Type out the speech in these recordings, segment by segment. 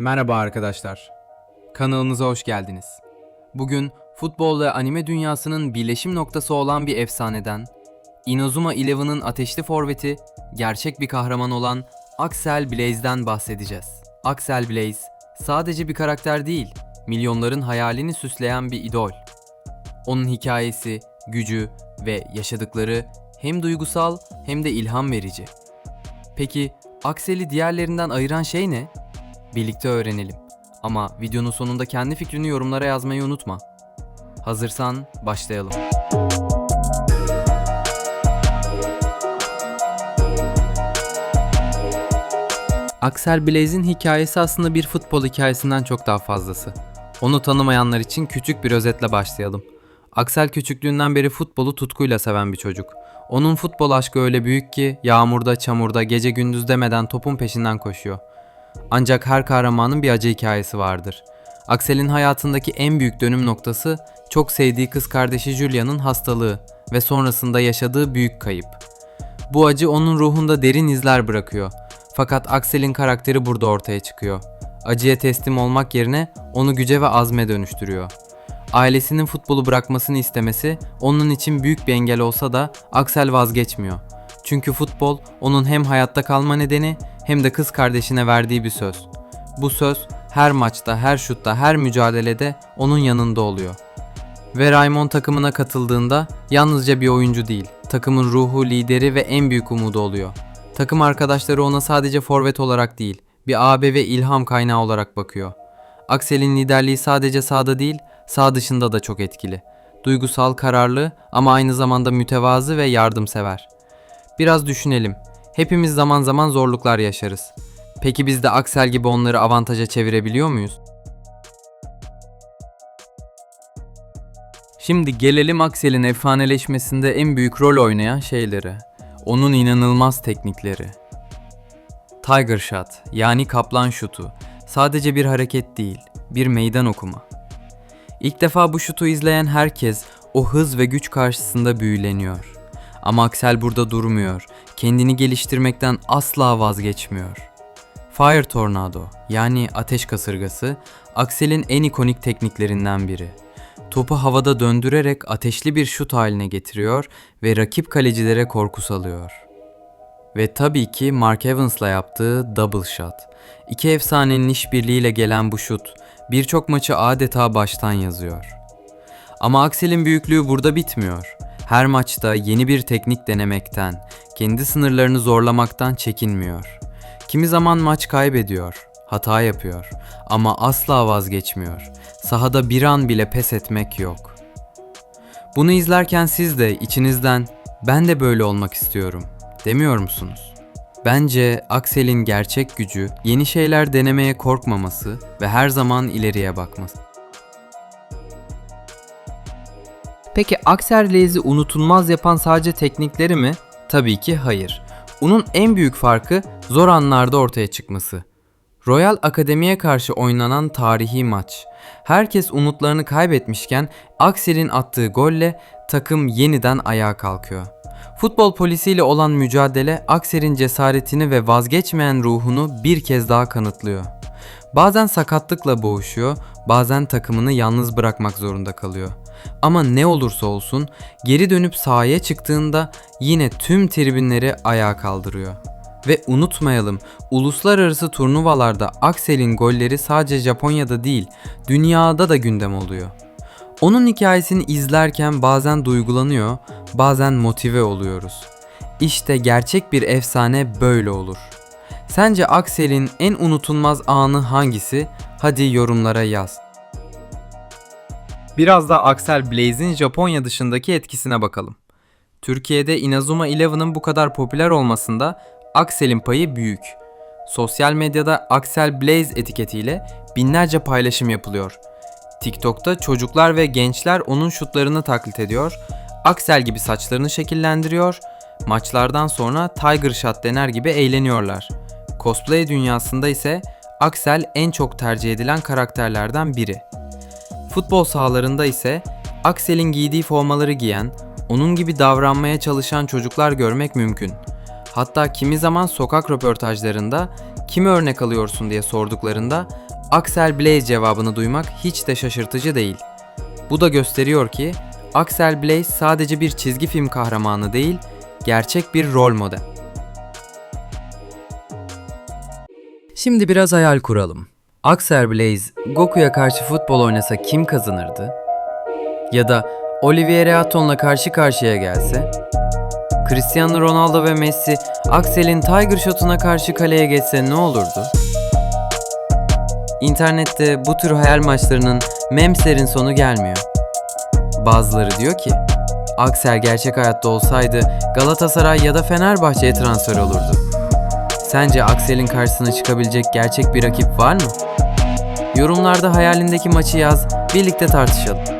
Merhaba arkadaşlar. Kanalımıza hoş geldiniz. Bugün futbol ve anime dünyasının birleşim noktası olan bir efsaneden, Inazuma Eleven'ın ateşli forveti, gerçek bir kahraman olan Axel Blaze'den bahsedeceğiz. Axel Blaze sadece bir karakter değil, milyonların hayalini süsleyen bir idol. Onun hikayesi, gücü ve yaşadıkları hem duygusal hem de ilham verici. Peki Axel'i diğerlerinden ayıran şey ne? Birlikte öğrenelim. Ama videonun sonunda kendi fikrini yorumlara yazmayı unutma. Hazırsan başlayalım. Axel Blaze'in hikayesi aslında bir futbol hikayesinden çok daha fazlası. Onu tanımayanlar için küçük bir özetle başlayalım. Axel küçüklüğünden beri futbolu tutkuyla seven bir çocuk. Onun futbol aşkı öyle büyük ki yağmurda, çamurda, gece gündüz demeden topun peşinden koşuyor. Ancak her kahramanın bir acı hikayesi vardır. Axel'in hayatındaki en büyük dönüm noktası çok sevdiği kız kardeşi Julia'nın hastalığı ve sonrasında yaşadığı büyük kayıp. Bu acı onun ruhunda derin izler bırakıyor. Fakat Axel'in karakteri burada ortaya çıkıyor. Acıya teslim olmak yerine onu güce ve azme dönüştürüyor. Ailesinin futbolu bırakmasını istemesi onun için büyük bir engel olsa da Axel vazgeçmiyor. Çünkü futbol onun hem hayatta kalma nedeni hem de kız kardeşine verdiği bir söz. Bu söz her maçta, her şutta, her mücadelede onun yanında oluyor. Ve Raymond takımına katıldığında yalnızca bir oyuncu değil, takımın ruhu, lideri ve en büyük umudu oluyor. Takım arkadaşları ona sadece forvet olarak değil, bir abi ve ilham kaynağı olarak bakıyor. Axel'in liderliği sadece sahada değil, sağ dışında da çok etkili. Duygusal, kararlı ama aynı zamanda mütevazı ve yardımsever. Biraz düşünelim. Hepimiz zaman zaman zorluklar yaşarız. Peki biz de Axel gibi onları avantaja çevirebiliyor muyuz? Şimdi gelelim Axel'in efsaneleşmesinde en büyük rol oynayan şeylere. Onun inanılmaz teknikleri. Tiger Shot yani kaplan şutu sadece bir hareket değil, bir meydan okuma. İlk defa bu şutu izleyen herkes o hız ve güç karşısında büyüleniyor. Ama Axel burada durmuyor. Kendini geliştirmekten asla vazgeçmiyor. Fire Tornado yani ateş kasırgası Axel'in en ikonik tekniklerinden biri. Topu havada döndürerek ateşli bir şut haline getiriyor ve rakip kalecilere korku salıyor. Ve tabii ki Mark Evans'la yaptığı double shot. İki efsanenin işbirliğiyle gelen bu şut birçok maçı adeta baştan yazıyor. Ama Axel'in büyüklüğü burada bitmiyor. Her maçta yeni bir teknik denemekten, kendi sınırlarını zorlamaktan çekinmiyor. Kimi zaman maç kaybediyor, hata yapıyor ama asla vazgeçmiyor. Sahada bir an bile pes etmek yok. Bunu izlerken siz de içinizden ben de böyle olmak istiyorum demiyor musunuz? Bence Axel'in gerçek gücü yeni şeyler denemeye korkmaması ve her zaman ileriye bakması. Peki Axel Blaze'i unutulmaz yapan sadece teknikleri mi? Tabii ki hayır. Onun en büyük farkı zor anlarda ortaya çıkması. Royal Akademi'ye karşı oynanan tarihi maç. Herkes umutlarını kaybetmişken Axel'in attığı golle takım yeniden ayağa kalkıyor. Futbol polisiyle olan mücadele Axel'in cesaretini ve vazgeçmeyen ruhunu bir kez daha kanıtlıyor. Bazen sakatlıkla boğuşuyor, bazen takımını yalnız bırakmak zorunda kalıyor. Ama ne olursa olsun geri dönüp sahaya çıktığında yine tüm tribünleri ayağa kaldırıyor. Ve unutmayalım, uluslararası turnuvalarda Axel'in golleri sadece Japonya'da değil, dünyada da gündem oluyor. Onun hikayesini izlerken bazen duygulanıyor, bazen motive oluyoruz. İşte gerçek bir efsane böyle olur. Sence Axel'in en unutulmaz anı hangisi? Hadi yorumlara yaz. Biraz da Axel Blaze'in Japonya dışındaki etkisine bakalım. Türkiye'de Inazuma Eleven'ın bu kadar popüler olmasında Axel'in payı büyük. Sosyal medyada Axel Blaze etiketiyle binlerce paylaşım yapılıyor. TikTok'ta çocuklar ve gençler onun şutlarını taklit ediyor, Axel gibi saçlarını şekillendiriyor, maçlardan sonra Tiger Shot dener gibi eğleniyorlar. Cosplay dünyasında ise Axel en çok tercih edilen karakterlerden biri. Futbol sahalarında ise Axel'in giydiği formaları giyen, onun gibi davranmaya çalışan çocuklar görmek mümkün. Hatta kimi zaman sokak röportajlarında kimi örnek alıyorsun diye sorduklarında Axel Blaze cevabını duymak hiç de şaşırtıcı değil. Bu da gösteriyor ki Axel Blaze sadece bir çizgi film kahramanı değil, gerçek bir rol model. Şimdi biraz hayal kuralım. Axel Blaze Goku'ya karşı futbol oynasa kim kazanırdı? Ya da Olivier Aton'la karşı karşıya gelse? Cristiano Ronaldo ve Messi Axel'in Tiger Shot'una karşı kaleye geçse ne olurdu? İnternette bu tür hayal maçlarının memslerin sonu gelmiyor. Bazıları diyor ki, Axel gerçek hayatta olsaydı Galatasaray ya da Fenerbahçe'ye transfer olurdu. Sence Axel'in karşısına çıkabilecek gerçek bir rakip var mı? Yorumlarda hayalindeki maçı yaz, birlikte tartışalım.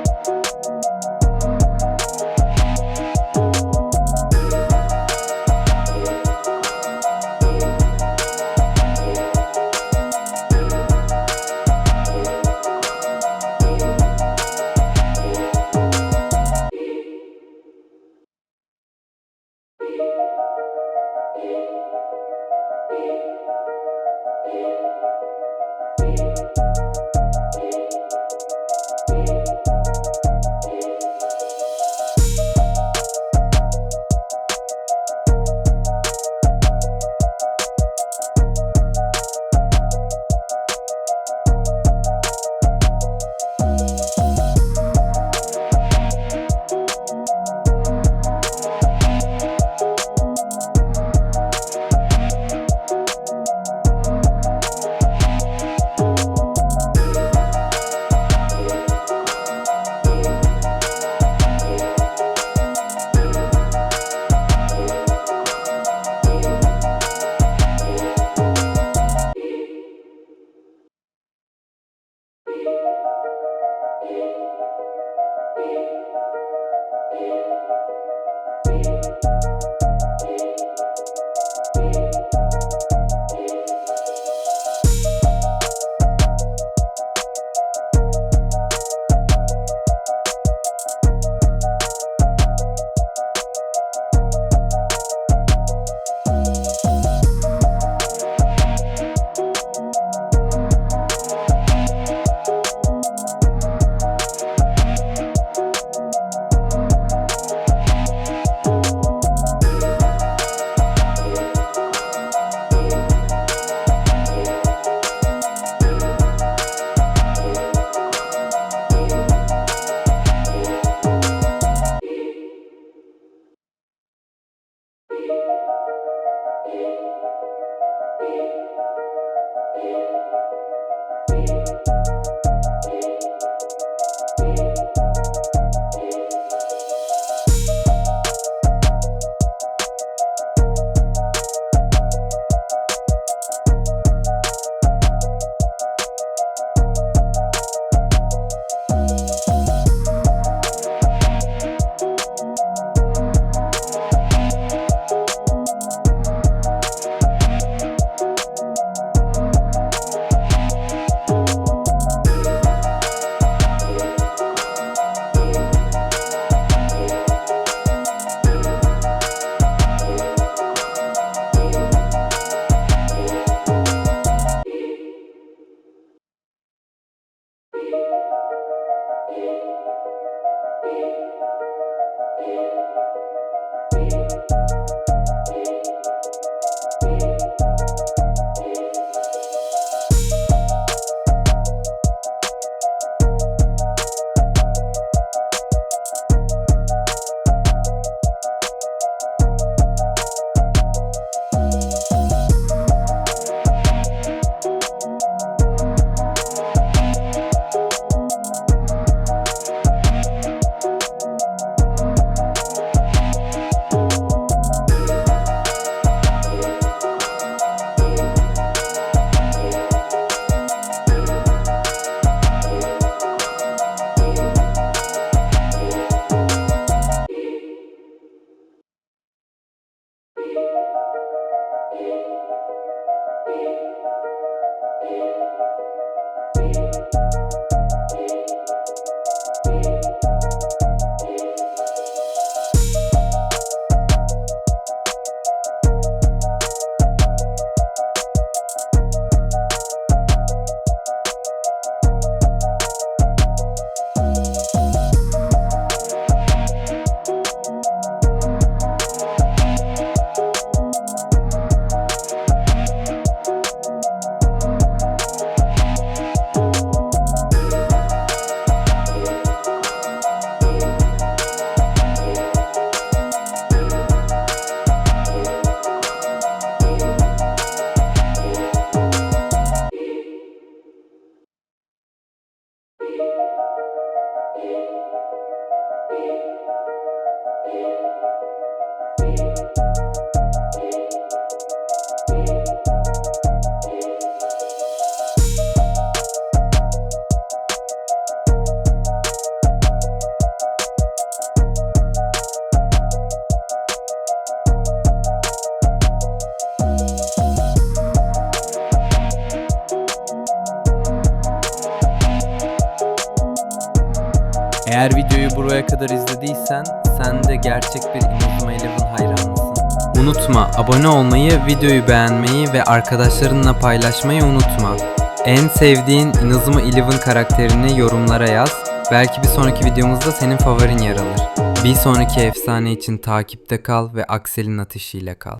Eğer videoyu buraya kadar izlediysen sen de gerçek bir Inazuma Eleven hayranısın. Unutma abone olmayı, videoyu beğenmeyi ve arkadaşlarınla paylaşmayı unutma. En sevdiğin Inazuma Eleven karakterini yorumlara yaz. Belki bir sonraki videomuzda senin favorin yer alır. Bir sonraki efsane için takipte kal ve Aksel'in atışıyla kal.